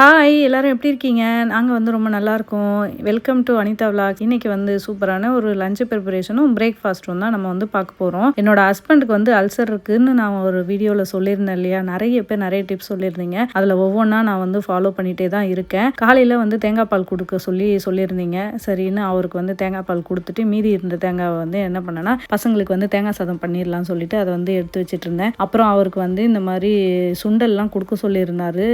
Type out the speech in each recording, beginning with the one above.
Hi எல்லோரும் எப்படி இருக்கீங்க? நாங்கள் வந்து ரொம்ப நல்லாயிருக்கோம் வெல்கம் டு அனிதா விலாக் இன்றைக்கி வந்து சூப்பரான ஒரு லஞ்ச் ப்ரிப்பரேஷனும் பிரேக்ஃபாஸ்ட்டும் தான் நம்ம வந்து பார்க்க போகிறோம் என்னோட ஹஸ்பண்டுக்கு வந்து அல்சர் இருக்குன்னு நான் ஒரு வீடியோவில் சொல்லியிருந்தேன் இல்லையா? நிறைய பேர் நிறைய டிப்ஸ் சொல்லியிருந்தீங்க. அதில் ஒவ்வொன்றா நான் வந்து ஃபாலோ பண்ணிகிட்டே தான் இருக்கேன். காலையில் வந்து தேங்காய் பால் கொடுக்க சொல்லி சொல்லியிருந்தீங்க. சரின்னு அவருக்கு வந்து தேங்காய் பால் கொடுத்துட்டு மீதி இருந்த தேங்காவை வந்து என்ன பண்ணேன்னா பசங்களுக்கு வந்து தேங்காய் சாதம் பண்ணிடலாம்னு சொல்லிட்டு அதை வந்து எடுத்து வச்சுட்டு இருந்தேன். அப்புறம் அவருக்கு வந்து இந்த மாதிரி சுண்டல்லாம் கொடுக்க சொல்லியிருந்தாரு.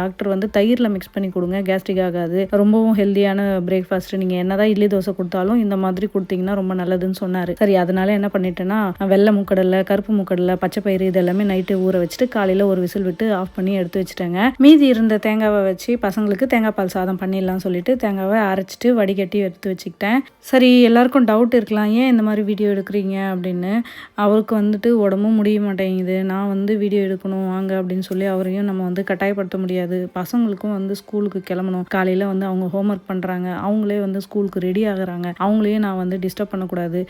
டாக்டர் வந்து தயிரில் மிக்ஸ் பண்ணி கொடுங்க. கேஸ்ட்ரிக் ஆகாது. ரொம்பவும் ஹெல்த்தியான பிரேக்ஃபாஸ்ட் நீங்கள் என்னதான் இட்லி தோசை கொடுத்தாலும் இந்த மாதிரி கொடுத்தீங்கன்னா ரொம்ப நல்லதுன்னு சொன்னார். சரி அதனால என்ன பண்ணிட்டேன்னா வெள்ளை முக்கடலை கருப்பு முக்கடலை பச்சை பயிறு இது எல்லாமே நைட்டு ஊற வச்சுட்டு காலையில் ஒரு விசில் விட்டு ஆஃப் பண்ணி எடுத்து வச்சுட்டேங்க. மீதி இருந்த தேங்காவை வச்சு பசங்களுக்கு தேங்காய் பால் சாதம் பண்ணிடலாம் சொல்லிட்டு தேங்காவை அரைச்சிட்டு வடிகட்டி எடுத்து வச்சுக்கிட்டேன். சரி எல்லாருக்கும் டவுட் இருக்கலாம். ஏன் இந்த மாதிரி வீடியோ எடுக்கிறீங்க? அப்படின்னு. அவருக்கு வந்துட்டு உடம்பும் முடிய மாட்டேங்குது. நான் வந்து வீடியோ எடுக்கணும் வாங்க அப்படின்னு சொல்லி அவரையும் நம்ம வந்து கட்டாயப்படுத்த முடியாது. பசங்களுக்கு பசங்களுக்கும் வந்து ஸ்கூலுக்கு கிளம்பணும். காலையில் வந்து அவங்க ஹோம்ஒர்க் பண்ணுறாங்க அவங்களே வந்து ஸ்கூலுக்கு ரெடி ஆகுறாங்க. அவங்களையும் நான் வந்து டிஸ்டர்ப் பண்ணக்கூடாது.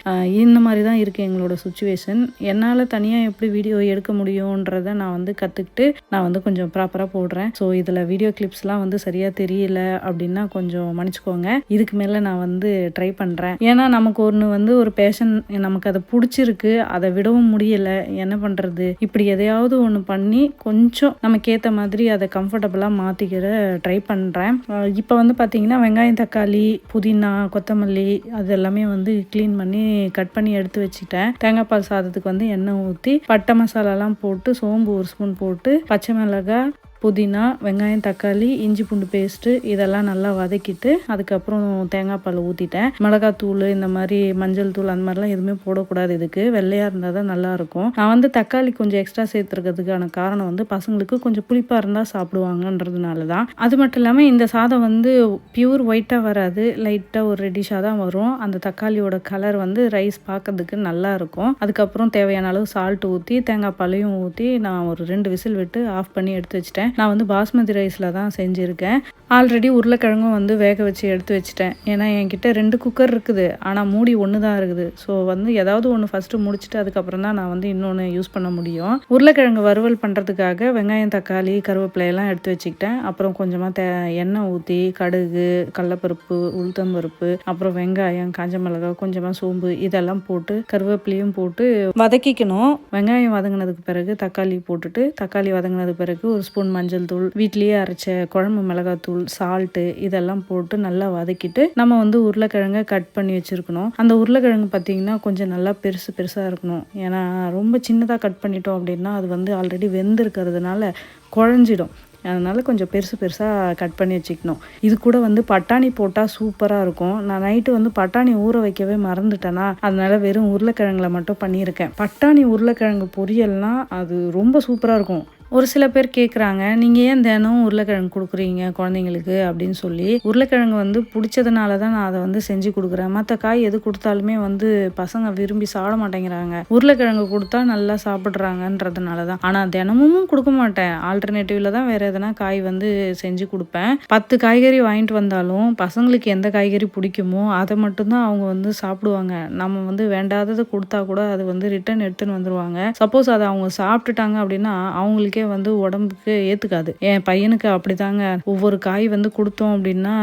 இந்த மாதிரி தான் இருக்குது எங்களோட சுச்சுவேஷன் என்னால் தனியாக எப்படி வீடியோ எடுக்க முடியுன்றதை நான் வந்து கற்றுக்கிட்டு நான் வந்து கொஞ்சம் ப்ராப்பராக போடுறேன். ஸோ இதில் வீடியோ கிளிப்ஸ்லாம் வந்து சரியாக தெரியல அப்படின்னா கொஞ்சம் மன்னிச்சுக்கோங்க. இதுக்கு மேலே நான் வந்து ட்ரை பண்ணுறேன் ஏன்னா நமக்கு ஒன்று வந்து ஒரு பேஷன் நமக்கு அதை பிடிச்சிருக்கு. அதை விடவும் முடியல. என்ன பண்ணுறது இப்படி எதையாவது ஒன்று பண்ணி கொஞ்சம் நமக்கு ஏற்ற மாதிரி அதை கம்ஃபர்டபுளாக மாற்றிக்கிற ட்ரை பண்ணுறேன் இப்போ வந்து பார்த்தீங்கன்னா வெங்காயம் தக்காளி புதினா கொத்தமல்லி அது எல்லாமே வந்து க்ளீன் பண்ணி கட் பண்ணி எடுத்து வச்சுட்டேன் தேங்காய் பால் சாதத்துக்கு வந்து எண்ணெய் ஊற்றி பட்டை மசாலாலாம் போட்டு சோம்பு ஒரு ஸ்பூன் போட்டு பச்சை மிளகாய் புதினா வெங்காயம் தக்காளி இஞ்சி பூண்டு பேஸ்ட்டு இதெல்லாம் நல்லா வதக்கிட்டு அதுக்கப்புறம் தேங்காய் பால் ஊற்றிட்டேன் மிளகாத்தூள் இந்த மாதிரி மஞ்சள் தூள் அந்த மாதிரிலாம் எதுவுமே போடக்கூடாது இதுக்கு. வெள்ளையாக இருந்தால் தான் நல்லாயிருக்கும் நான் வந்து தக்காளி கொஞ்சம் எக்ஸ்ட்ரா சேர்த்துருக்கிறதுக்கான காரணம் வந்து பசங்களுக்கு கொஞ்சம் புளிப்பாக இருந்தால் சாப்பிடுவாங்கன்றதுனால தான். அது மட்டும் இல்லாமல் இந்த சாதம் வந்து பியூர் ஒயிட்டாக வராது. லைட்டாக ஒரு ரெட்டிஷாக தான் வரும். அந்த தக்காளியோட கலர் வந்து ரைஸ் பார்க்கறதுக்கு நல்லா இருக்கும். அதுக்கப்புறம் தேவையான அளவு சால்ட் ஊற்றி தேங்காய் பாலையும் ஊற்றி நான் ஒரு ரெண்டு விசில் விட்டு ஆஃப் பண்ணி எடுத்து வச்சிட்டேன். நான் வந்து பாஸ்மதி ரைஸில் தான் செஞ்சுருக்கேன். ஆல்ரெடி உருளைக்கிழங்கும் வந்து வேக வச்சு எடுத்து வச்சுட்டேன். ஏன்னா என்கிட்ட ரெண்டு குக்கர் இருக்குது. ஆனால் மூடி ஒன்று தான் இருக்குது. ஸோ வந்து ஏதாவது ஒன்று ஃபஸ்ட்டு முடிச்சுட்டு அதுக்கப்புறம் தான் நான் வந்து இன்னொன்று யூஸ் பண்ண முடியும். உருளைக்கிழங்கு வறுவல் பண்ணுறதுக்காக வெங்காயம் தக்காளி கருவேப்பிலையெல்லாம் எடுத்து வச்சுக்கிட்டேன். அப்புறம் கொஞ்சமாக தே எண்ணெய் ஊற்றி கடுகு கடலப்பருப்பு உளுத்தம்பருப்பு அப்புறம் வெங்காயம் காஞ்ச மிளகாய் கொஞ்சமாக சோம்பு இதெல்லாம் போட்டு கருவேப்பிலையும் போட்டு வதக்கிக்கணும். வெங்காயம் வதங்கினதுக்கு பிறகு தக்காளி போட்டுட்டு தக்காளி வதங்கினதுக்கு பிறகு ஒரு ஸ்பூன் மஞ்சள் தூள் வீட்லேயே அரைச்ச குழம்பு மிளகாத்தூள் சால்ட்டு இதெல்லாம் போட்டு நல்லா வதக்கிட்டு நம்ம வந்து உருளைக்கிழங்க கட் பண்ணி வச்சுருக்கணும். அந்த உருளைக்கிழங்கு பார்த்தீங்கன்னா கொஞ்சம் நல்லா பெருசு பெருசாக இருக்கணும். ஏன்னா ரொம்ப சின்னதாக கட் பண்ணிட்டோம் அப்படின்னா அது வந்து ஆல்ரெடி வெந்திருக்கிறதுனால குழஞ்சிடும். அதனால் கொஞ்சம் பெருசு பெருசாக கட் பண்ணி வச்சுக்கணும். இது கூட வந்து பட்டாணி போட்டால் சூப்பராக இருக்கும். நான் நைட்டு வந்து பட்டாணி ஊற வைக்கவே மறந்துட்டேன்னா அதனால் வெறும் உருளைக்கிழங்குல மட்டும் பண்ணியிருக்கேன். பட்டாணி உருளைக்கிழங்கு பொரியல்னால் அது ரொம்ப சூப்பராக இருக்கும். ஒரு சில பேர் கேட்குறாங்க நீங்கள் ஏன் தினம் உருளைக்கிழங்கு கொடுக்குறீங்க குழந்தைங்களுக்கு? அப்படின்னு சொல்லி. உருளைக்கிழங்கு வந்து பிடிச்சதுனால தான் நான் அதை வந்து செஞ்சு கொடுக்குறேன். மற்ற காய் எது கொடுத்தாலுமே வந்து பசங்க விரும்பி சாப்பிட மாட்டேங்கிறாங்க. உருளைக்கிழங்கு கொடுத்தா நல்லா சாப்பிட்றாங்கன்றதுனால தான் ஆனால் தினமும் கொடுக்க மாட்டேன். ஆல்டர்னேட்டிவ்ல தான் வேற எதனா காய் வந்து செஞ்சு கொடுப்பேன். பத்து காய்கறி வாங்கிட்டு வந்தாலும் பசங்களுக்கு எந்த காய்கறி பிடிக்குமோ அதை மட்டும்தான் அவங்க வந்து சாப்பிடுவாங்க. நம்ம வந்து வேண்டாததை கொடுத்தா கூட அது வந்து ரிட்டர்ன் எடுத்துன்னு வந்துருவாங்க. சப்போஸ் அதை அவங்க சாப்பிட்டுட்டாங்க அப்படின்னா அவங்களுக்கே வந்து உடம்புக்கு ஏற்றுக்காது என் பையனுக்கு அப்படிதாங்க. ஒவ்வொரு காய் வந்து கொடுத்தோம் அப்படின்னா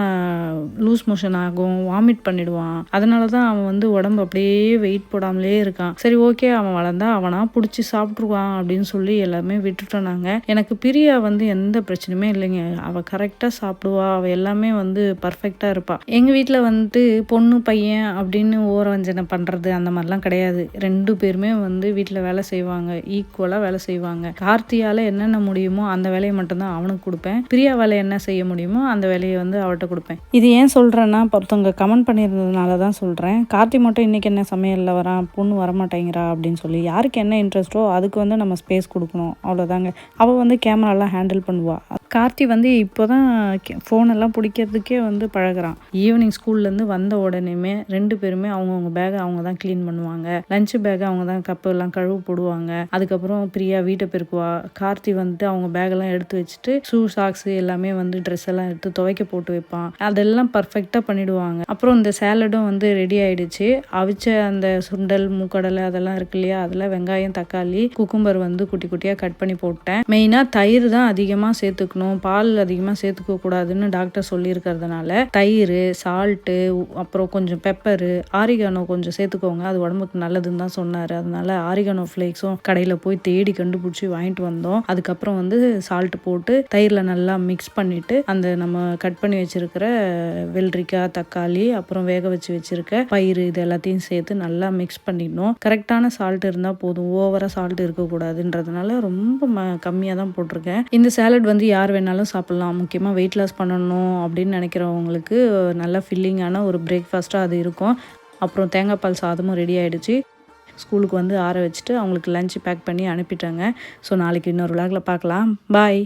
லூஸ் மோஷன் ஆகும் வாமிட் பண்ணிடுவான். அதனால தான் அவன் வந்து உடம்பு அப்படியே வெயிட் போடாமலே இருக்கான். சரி ஓகே அவன் வளர்ந்தா அவனா பிடிச்சி சாப்பிட்ருவான் அப்படின்னு சொல்லி எல்லாமே விட்டுட்டோம் நாங்கள் எனக்கு பிரியா வந்து எந்த பிரச்சனையுமே இல்லைங்க. அவள் கரெக்டாக சாப்பிடுவா. அவள் எல்லாமே வந்து பர்ஃபெக்டாக இருப்பாள் எங்கள் வீட்டில் வந்துட்டு பொண்ணு பையன் அப்படின்னு ஓரவஞ்சனை பண்ணுறது அந்த மாதிரிலாம் கிடையாது. ரெண்டு பேருமே வந்து வீட்டில் வேலை செய்வாங்க. ஈக்குவலாக வேலை செய்வாங்க. கார்த்தியால் என்னென்ன முடியுமோ அந்த வேலையை மட்டும்தான் அவனுக்கு கொடுப்பேன். பிரியாவால் என்ன செய்ய முடியுமோ அந்த வேலையை வந்து அவட்ட கொடுப்பேன். இது ஏன் சொல்கிறேன்னா ஒருத்தவங்க கமெண்ட் பண்ணியிருந்ததுனால தான் சொல்கிறேன் கார்த்தி மட்டும் இன்றைக்கி என்ன சமையலில் வரான்? பொண்ணு வரமாட்டேங்கிறா அப்படின்னு சொல்லி யாருக்கு என்ன இன்ட்ரெஸ்ட்டோ அதுக்கு வந்து நம்ம ஸ்பேஸ் கொடுக்கணும். அவ்வளோதாங்க அவள் வந்து கேமராலாம் ஹேண்டில் பண்ணுவாள் கார்த்தி வந்து இப்போ தான் ஃபோனெல்லாம் பிடிக்கிறதுக்கே வந்து பழகுறான். ஈவினிங் ஸ்கூல்லேருந்து வந்த உடனேமே ரெண்டு பேருமே அவங்கவுங்க பேகை அவங்க தான் க்ளீன் பண்ணுவாங்க. லஞ்ச் பேகை அவங்க தான் கப்பெல்லாம் கழுவு போடுவாங்க. அதுக்கப்புறம் பிரியா வீட்டை பெருக்குவா. கார்த்தி வந்து வந்துட்டு அவங்க பேகெல்லாம் எடுத்து வச்சுட்டு ஷூ சாக்ஸ் எல்லாமே வந்து ட்ரெஸ் எல்லாம் எடுத்து துவைக்க போட்டு வைப்பான். அதெல்லாம் பர்ஃபெக்டாக பண்ணிடுவாங்க. அப்புறம் இந்த சேலடும் வந்து ரெடி ஆயிடுச்சு. அவிச்ச அந்த சுண்டல் மூக்கடலை அதெல்லாம் இருக்கு இல்லையா? அதில் வெங்காயம் தக்காளி குக்கும்பர் வந்து குட்டி குட்டியாக கட் பண்ணி போட்டேன். மெயினாக தயிர் தான் அதிகமாக சேர்த்துக்கணும். பால் அதிகமாக சேர்த்துக்க கூடாதுன்னு டாக்டர் சொல்லியிருக்கிறதுனால தயிர் சால்ட்டு அப்புறம் கொஞ்சம் பெப்பரு ஆரிகானோ கொஞ்சம் சேர்த்துக்கோங்க. அது உடம்புக்கு நல்லதுன்னு தான் சொன்னார். அதனால ஆரிகானோ ஃப்ளேக்ஸும் கடையில் போய் தேடி கண்டுபிடிச்சி வாங்கிட்டு வந்தோம். அதுக்கப்புறம் வந்து சால்ட் போட்டு தயிரில் நல்லா மிக்ஸ் பண்ணிட்டு அந்த நம்ம கட் பண்ணி வச்சிருக்கிற வெள்ளரிக்காய் தக்காளி அப்புறம் வேக வச்சு வச்சிருக்க பயிறு இது எல்லாத்தையும் சேர்த்து நல்லா மிக்ஸ் பண்ணிடணும். கரெக்டான சால்ட் இருந்தால் போதும். ஓவராக சால்ட் இருக்கக்கூடாதுன்றதுனால ரொம்ப ம கம்மியாக தான் போட்டிருக்கேன். இந்த சேலட் வந்து யார் வேணாலும் சாப்பிட்லாம் முக்கியமாக வெயிட் லாஸ் பண்ணணும் அப்படின்னு நினைக்கிறவங்களுக்கு நல்ல ஃபில்லிங்கான ஒரு பிரேக்ஃபாஸ்ட்டாக அது இருக்கும். அப்புறம் தேங்காய் பால் சாதமும் ரெடி ஆகிடுச்சு ஸ்கூலுக்கு வந்து ஆற வச்சுட்டு அவங்களுக்கு லஞ்ச் பேக் பண்ணி அனுப்பிட்டாங்க. ஸோ நாளைக்கு இன்னொரு விளாகில் பார்க்கலாம். பாய்